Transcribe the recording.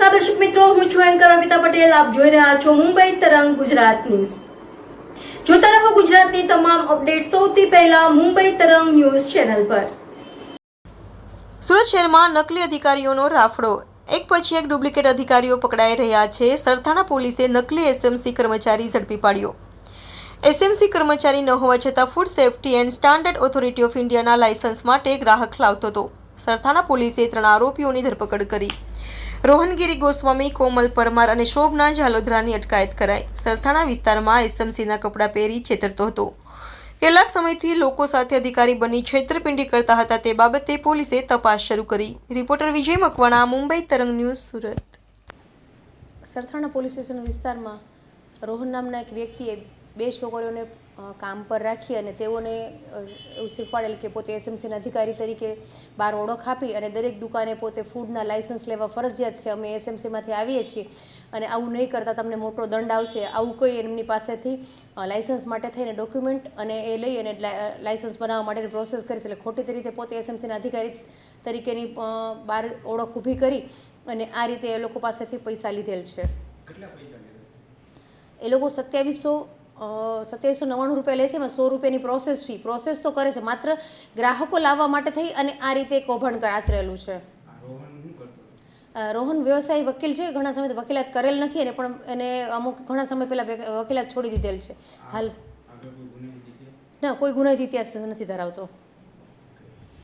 મિત્રો, હું છું એન્કર અમિતા પટેલ. આપ જોઈ રહ્યા છો મુંબઈ તરંગ ગુજરાત ન્યૂઝ. જોતા રહો ગુજરાતની તમામ અપડેટ સૌથી પહેલા મુંબઈ તરંગ ન્યૂઝ ચેનલ પર. સુરત શહેરમાં નકલી અધિકારીઓનો રાફડો. એક પછી એક ડુપ્લિકેટ અધિકારીઓ પકડાઈ રહ્યા છે. સરથાણા પોલીસે નકલી એસએમસી કર્મચારી ઝડપી પાડ્યો. એસએમસી કર્મચારી ન હોવા છતાં food safety and standard authority of ઇન્ડિયાના લાયસન્સ માટે ગ્રાહક લાવતો હતો. સરથાણા પોલીસે ત્રણ આરોપીઓની ધરપકડ કરી. રોહનગીરી ગોસ્વામી, કોમલ પરમાર અને શોભના ઝાલોદરાની અટકાયત કરાઈ. સરથાણા વિસ્તારમાં એસએમસીના કપડાં પહેરી છેતરતો હતો. કેટલાક સમયથી લોકો સાથે અધિકારી બની છેતરપિંડી કરતા હતા તે બાબતે પોલીસે તપાસ શરૂ કરી. Reporter Vijay Makwana, Mumbai Tarang news, Surat. Sarthana police station વિસ્તારમાં રોહન નામના એક વ્યક્તિએ બે છોકરીઓને કામ પર રાખી અને તેઓને એવું શીખવાડેલ કે પોતે એસએમસીના અધિકારી તરીકે બહાર ઓળખ આપી અને દરેક દુકાને પોતે ફૂડના લાઇસન્સ લેવા ફરજિયાત છે. અમે એસએમસીમાંથી આવીએ છીએ અને આવું નહીં કરતાં તમને મોટો દંડ આવશે. આવું કોઈ એમની પાસેથી લાઇસન્સ માટે થઈને ડોક્યુમેન્ટ અને એ લઈ અને લાઇસન્સ બનાવવા માટેની પ્રોસેસ કરી છે. એટલે ખોટી રીતે પોતે એસએમસીના અધિકારી તરીકેની બહાર ઓળખ ઊભી કરી અને આ રીતે એ લોકો પાસેથી પૈસા લીધેલ છે. એ લોકો સત્યાવીસો સત્યાવીસો નવ્વાણું રૂપિયા લે છે એમાં સો રૂપિયાની પ્રોસેસ ફી પ્રોસેસ તો કરે છે માત્ર ગ્રાહકો લાવવા માટે થઈ અને આ રીતે કૌભાંડ આચરેલું છે. રોહન વ્યવસાયી વકીલ છે ઘણા સમયથી વકીલાત કરેલ નથી અને પણ એને અમુક ઘણા સમય પહેલાં વકીલાત છોડી દીધેલ છે. હાલ ના કોઈ ગુનાહિત ઇતિહાસ નથી ધરાવતો.